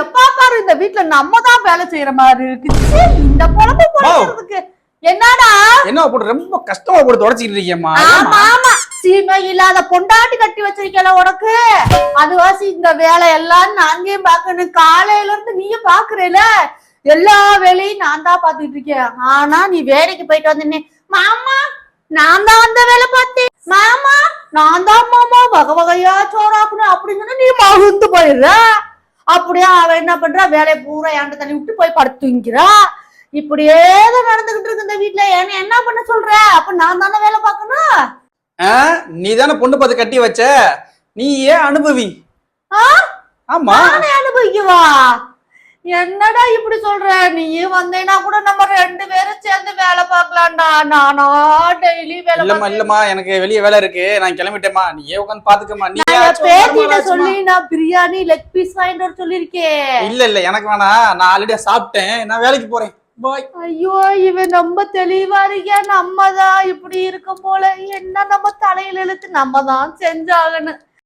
எப்பா பாரு இந்த வீட்ல நம்ம தான் வேலை செய்யற மாதிரி இருக்கு. இந்த குழம்பு போடுறதுக்கு என்னடா? என்ன போட்டு ரொம்ப கஷ்டமா போட்டு தொடச்சிட்டு இருக்கேம்மா ஆமா ஆமா. சீமை இல்லாத பொண்டாட்டி கட்டி வச்சிருக்கல உனக்கு. அதுவாசி இந்த வேலை எல்லாம் நாங்கே பாக்கணும் காலையில இருந்து நீயும் பாக்குறேல எல்லா வேலையும் நான் தான் பாத்துட்டு இருக்கேன். ஆனா நீ வேலைக்கு போயிட்டு வந்தேனே மாமா நான் தான் அந்த வேலை பார்த்தேன். மாமா நான் தான் மாமா வகை வகையா சோறாக்கணும் அப்படின்னு சொன்னா நீ மகுந்து போயிடுற. அப்படியே அவ என்ன பண்றா? வேலையை பூரா ஏண்ட தள்ளி விட்டு போய் படுத்து தூங்கிறா இப்படியே தான் நடந்துகிட்டு இருக்கு இந்த வீட்டுல என்ன என்ன பண்ண சொல்ற? அப்ப நான் தானே வேலை பார்க்கணும். நீ தானே பொண்ணு பார்த்து கட்டி வச்ச? நீ ஏன் அனுபவி? ஆமா. நானே அனுபவிக்கவா? என்னடா இப்படி சொல்ற? நீயும் வந்தேன்னா கூட நம்ம ரெண்டு பார்க்கலாம்டா நானா டெய்லி வேலை இல்லம்மா இல்லம்மா எனக்கு வெளிய வேலை இருக்கு. நான் கிளம்பிட்டேம்மா. நீ ஏன் உட்காந்து பாத்துக்கம்மா? நீ பேத்திட்ட சொல்லி நான் பிரியாணி லெக் பீஸ் வாங்கிட்டு வர சொல்லிருக்கேன் இல்ல இல்ல எனக்கு வேணாம் நான் ஆல்ரெடி சாப்பிட்டேன். நான் வேலைக்கு போறேன். பாய் ஐயோ இவன் ரொம்ப தெளிவா இருக்க நம்ம தான் இப்படி இருக்கும் போல. என்ன நம்ம தலையில இழுத்து நம்ம தான் செஞ்சாகணும்.